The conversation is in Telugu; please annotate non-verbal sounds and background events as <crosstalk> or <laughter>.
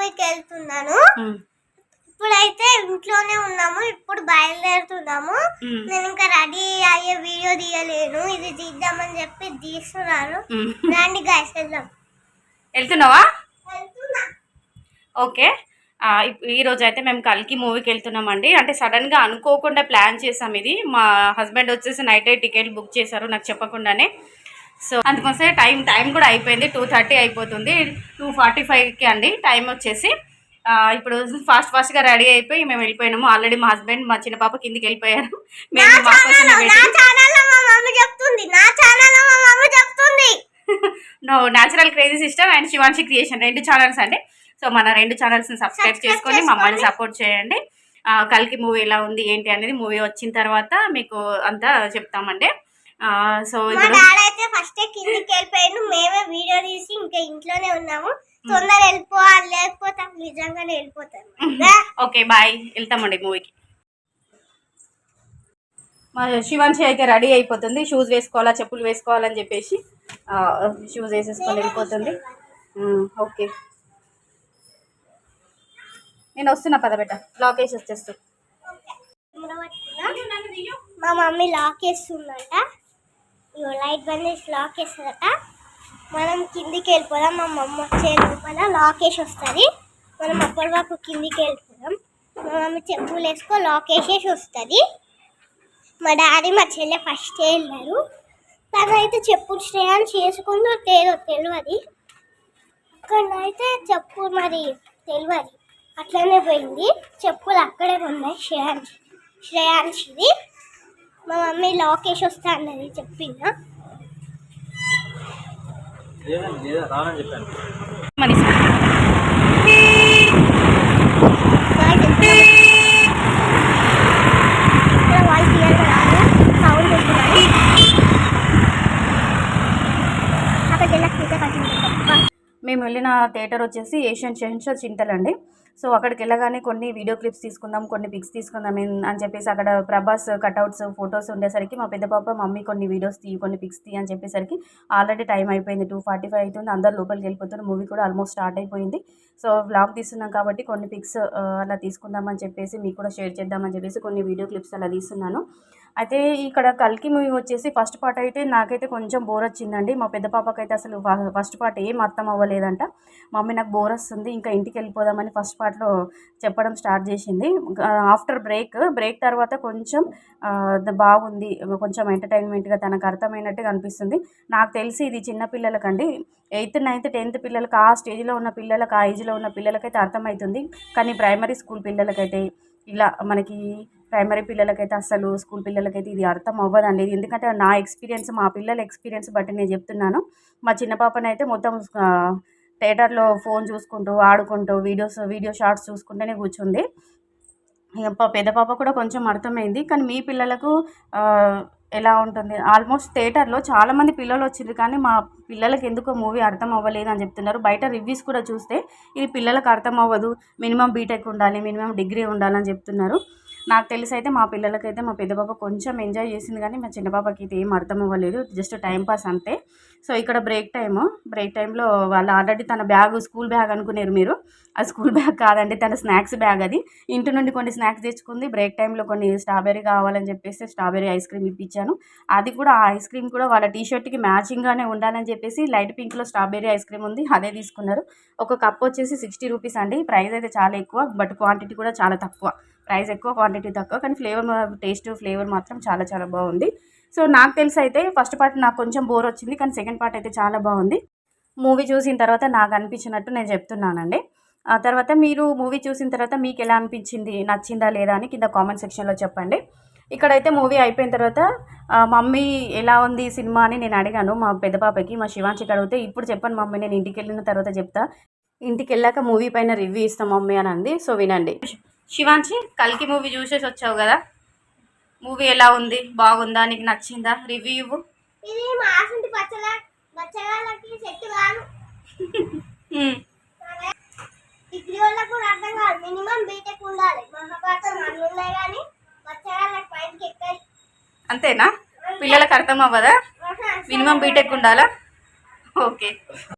మూవీకి వెళ్తున్నాను ఇప్పుడైతే ఇంట్లోనే ఉన్నాము ఇప్పుడు బయలుదేరుతున్నాము. నేను ఇంకా రెడీ అయ్యే వీడియో తీయలేను ఇది తీద్దామని చెప్పి తీస్తున్నాను. రండి గైస్ వెళ్దాం. వెళ్తున్నావా? వెళ్తున్నా. ఓకే. ఆ, ఇప్- ఈ రోజు అయితే మేము కల్కి మూవీకి వెళ్తున్నామండి అంటే సడన్గా అనుకోకుండా ప్లాన్ చేసాం ఇది. మా హస్బెండ్ వచ్చేసి నైట్ టికెట్ బుక్ చేశారు నాకు చెప్పకుండానే. సో అందుకోసం టైం టైం కూడా అయిపోయింది. టూ థర్టీ అయిపోతుంది. టూ ఫార్టీ ఫైవ్కి అండి టైం వచ్చేసి. ఇప్పుడు ఫాస్ట్ ఫాస్ట్గా రెడీ అయిపోయి మేము వెళ్ళిపోయినాము. ఆల్రెడీ మా హస్బెండ్ మా చిన్న పాప కిందికి వెళ్ళిపోయారు. మేము మా నా natural crazy sister and Shivanshi creation రెండు ఛానల్స్ అండి. సో మన రెండు ఛానల్స్ని సబ్స్క్రైబ్ చేసుకొని మమ్మల్ని. సపోర్ట్ చేయండి. కల్కి మూవీ ఎలా ఉంది ఏంటి అనేది మూవీ వచ్చిన తర్వాత మీకు అంతా చెప్తామండి. సో ఇప్పుడు అయితే ఫస్ట్ కిందికి వెళ్ళిపోయాడు. మేమే వీడియో తీసి ఇంకా ఇంట్లోనే ఉన్నాము. తొందర వెళ్ళిపోవాలి లేకపోతే నిజంగానే వెళ్ళిపోతాను <laughs> ఓకే బాయ్. వెళ్తామండి మూవీకి. మా శివాంశి అయితే రెడీ అయిపోతుంది. షూస్ వేసుకోవాలా చెప్పులు వేసుకోవాలని చెప్పేసి షూస్ వేసేసుకొని వెళ్ళిపోతుంది. ఓకే. నేను వస్తున్నా పద బెట్ట లాక్ వేసి వచ్చేస్తా. మా మమ్మీ లాక్ వేస్తుందంట. ఇగో లైట్ బంద్ చేసి లాక్ వేస్తుందట మనం కిందికి వెళ్ళిపోదాం మా మమ్మ వచ్చే లోపల లాక్ వేసి వస్తుంది. మనం అప్పటి వరకు కిందికి వెళ్ళిపోదాం. మా మమ్మీ చెప్పులు వేసుకో లాక్ వేసేసి వస్తుంది. మా డాడీ మా చెల్లె ఫస్ట్ వెళ్ళారు. తనైతే చెప్పులు స్టేయాన్ని చేసుకుందో తేదో తెలియదు అక్కడైతే చెప్పు మరి తెలియదు అట్లనే పోయింది. చెప్పులు అక్కడే ఉన్నాయి శ్రేయాన్షి శ్రేయాన్షిది. మా మమ్మీ లాక్ వేసి వస్తా అన్నది చెప్పిందా మేము వెళ్ళిన థియేటర్ వచ్చేసి ఏషియన్ షెహన్షా చింతల్ అండి సో అక్కడికి వెళ్ళగానే కొన్ని వీడియో క్లిప్స్ తీసుకుందాం కొన్ని పిక్స్ తీసుకుందాం అని చెప్పేసి అక్కడ ప్రభాస్ కట్అవుట్స్ ఫొటోస్ ఉండేసరికి మా పెద్ద పాప మమ్మీ కొన్ని వీడియోస్ తీ కొన్ని పిక్స్ తీ అని చెప్పేసరికి ఆల్రెడీ టైం అయిపోయింది. టూ ఫార్టీ ఫైవ్ అవుతుంది. అందరు లోపలికి వెళ్ళిపోతున్నారు. మూవీ కూడా ఆల్మోస్ట్ స్టార్ట్ అయిపోయింది. సో వ్లాగ్ తీస్తున్నాం కాబట్టి కొన్ని పిక్స్ అలా తీసుకుందామని చెప్పేసి మీకు కూడా షేర్ చేద్దామని చెప్పేసి కొన్ని వీడియో క్లిప్స్ అలా తీస్తున్నాను. అయితే ఇక్కడ కల్కి మూవీ వచ్చేసి ఫస్ట్ పార్ట్ అయితే నాకైతే కొంచెం బోర్ వచ్చిందండి. మా పెద్ద పాపకైతే అసలు ఫస్ట్ పార్ట్ ఏం అర్థం అవ్వలేదంట. మమ్మీ నాకు బోర్ వస్తుంది ఇంకా ఇంటికి వెళ్ళిపోదామని ఫస్ట్ పార్ట్లో చెప్పడం స్టార్ట్ చేసింది. ఆఫ్టర్ బ్రేక్ బ్రేక్ తర్వాత కొంచెం బాగుంది. కొంచెం ఎంటర్టైన్మెంట్గా తనకు అర్థమైనట్టుగా అనిపిస్తుంది. నాకు తెలిసి ఇది చిన్న పిల్లలకండి. ఎయిత్ నైన్త్ టెన్త్ పిల్లలకి ఆ స్టేజ్లో ఉన్న పిల్లలకు ఆ ఏజ్లో ఉన్న పిల్లలకైతే అర్థమవుతుంది కానీ ప్రైమరీ స్కూల్ పిల్లలకైతే ఇలా మనకి ప్రైమరీ పిల్లలకైతే అసలు స్కూల్ పిల్లలకైతే ఇది అర్థం అవ్వదండి ఇది ఎందుకంటే నా ఎక్స్పీరియన్స్ మా పిల్లల ఎక్స్పీరియన్స్ బట్టి నేను చెప్తున్నాను. మా చిన్న పాపనైతే మొత్తం థియేటర్లో ఫోన్ చూసుకుంటూ ఆడుకుంటూ వీడియోస్ వీడియో షార్ట్స్ చూసుకుంటూనే కూర్చుంది. ఇక పెద్ద పాప కూడా కొంచెం అర్థమైంది. కానీ మీ పిల్లలకు ఎలా ఉంటుంది? ఆల్మోస్ట్ థియేటర్లో చాలామంది పిల్లలు వచ్చింది కానీ మా పిల్లలకి ఎందుకో మూవీ అర్థం అవ్వలేదు అని చెప్తున్నారు. బయట రివ్యూస్ కూడా చూస్తే ఇది పిల్లలకు అర్థం అవ్వదు. మినిమం బీటెక్ ఉండాలి మినిమం డిగ్రీ ఉండాలని చెప్తున్నారు. నాకు తెలిసి అయితే మా పిల్లలకైతే మా పెద్ద పాప కొంచెం ఎంజాయ్ చేసింది కానీ మా చిన్న పాపకి అయితే ఏం అర్థం అవ్వలేదు. జస్ట్ టైం పాస్ అంతే. సో ఇక్కడ బ్రేక్ టైము బ్రేక్ టైంలో వాళ్ళు ఆల్రెడీ తన బ్యాగ్ స్కూల్ బ్యాగ్ అనుకున్నారు మీరు. ఆ స్కూల్ బ్యాగ్ కాదండి తన స్నాక్స్ బ్యాగ్ అది. ఇంటి నుండి కొన్ని స్నాక్స్ తెచ్చుకుంది. బ్రేక్ టైంలో కొన్ని స్ట్రాబెర్రీ కావాలని చెప్పేసి స్ట్రాబెర్రీ ఐస్ క్రీమ్ ఇప్పించాను. అది కూడా ఆ ఐస్ క్రీమ్ కూడా వాళ్ళ టీ షర్ట్కి మ్యాచింగ్గానే ఉండాలని చెప్పేసి లైట్ పింక్లో స్ట్రాబెర్రీ ఐస్ క్రీమ్ ఉంది. అదే తీసుకున్నారు. ఒక కప్ వచ్చేసి సిక్స్టీ రూపీస్ అండి. ప్రైస్ అయితే చాలా ఎక్కువ బట్ క్వాంటిటీ కూడా చాలా తక్కువ. ప్రైస్ ఎక్కువ క్వాంటిటీ తక్కువ కానీ ఫ్లేవర్ టేస్ట్ ఫ్లేవర్ మాత్రం చాలా చాలా బాగుంది. సో నాకు తెలిసి అయితే ఫస్ట్ పార్ట్ నాకు కొంచెం బోర్ వచ్చింది కానీ సెకండ్ పార్ట్ అయితే చాలా బాగుంది. మూవీ చూసిన తర్వాత నాకు అనిపించినట్టు నేను చెప్తున్నానండి. ఆ తర్వాత మీరు మూవీ చూసిన తర్వాత మీకు ఎలా అనిపించింది నచ్చిందా లేదా అని కింద కామెంట్ సెక్షన్లో చెప్పండి. ఇక్కడైతే మూవీ అయిపోయిన తర్వాత మమ్మీ ఎలా ఉంది సినిమా అని నేను అడిగాను మా పెద్ద పాపకి మా శివాంశికి అడిగితే ఇప్పుడు చెప్పండి మమ్మీ నేను ఇంటికి వెళ్ళిన తర్వాత చెప్తా. ఇంటికి వెళ్ళాక మూవీ పైన రివ్యూ ఇస్తాం మమ్మీ అని అంది. సో వినండి. శివాంశి కల్కి మూవీ చూసేసి వచ్చావు కదా? మూవీ ఎలా ఉంది? బాగుందా? నీకు నచ్చిందా? రివ్యూ ఇవ్వు. డిగ్రీ వాళ్ళకు అర్థం కాదు. మినిమం బీటెక్ ఉండాలి. మహాభారతం అన్ని ఉన్నాయి కానీ బచ్చగాళ్ళకి పైకి ఎక్కాలి అంతేనా? పిల్లలకు అర్థం అవ్వదా? మినిమం బీటెక్ ఉండాలా? ఓకే.